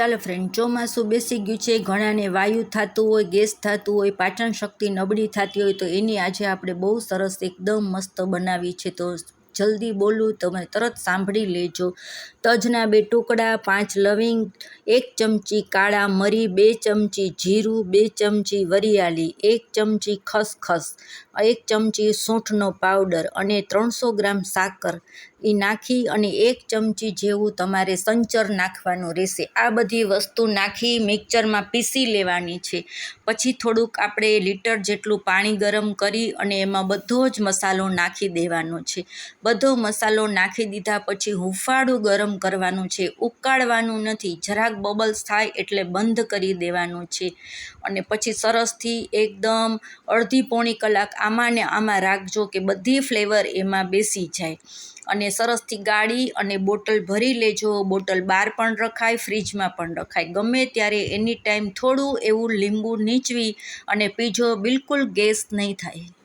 ચાલો ફ્રેન્ડ ચોમાસું બેસી ગયું છે, ઘણાને વાયુ થતું હોય, ગેસ થતું હોય પાચન શક્તિ નબળી થતી હોય, તો એની આજે આપણે બહુ સરસ, એકદમ મસ્ત બનાવી છે, તો જલ્દી બોલું તમે તરત સાંભળી લેજો. તજના બે ટુકડા, પાંચ લવિંગ, એક ચમચી કાળા મરી, બે ચમચી જીરું, બે ચમચી વરિયાળી, એક ચમચી ખસખસ, એક ચમચી સૂંઠનો પાવડર અને ત્રણસો ગ્રામ સાકર એ નાખી અને એક ચમચી જેવું તમારે સંચર નાખવાનું રહેશે. આ બધી વસ્તુ નાખી મિક્સરમાં પીસી લેવાની છે. પછી થોડુંક આપણે લીટર જેટલું પાણી ગરમ કરી અને એમાં બધો જ મસાલો નાખી દેવાનો છે. બધો મસાલો નાખી દીધા પછી હુંફાળું ગરમ કરવાનું છે. ઉકાળવાનું નથી. જરાક બબલ્સ થાય એટલે બંધ કરી દેવાનું છે. અને પછી સરસથી એકદમ અડધી પોણી કલાક આમાં ને આમાં રાખજો કે બધી ફ્લેવર એમાં બેસી જાય. અને સરસથી ગાળી અને બોટલ ભરી લેજો. બોટલ બહાર પણ રખાય, ફ્રીજમાં પણ રખાય. ગમે ત્યારે એની ટાઈમ થોડું એવું લીંબુ નીચવી અને પીજો, બિલકુલ ગેસ નહીં થાય.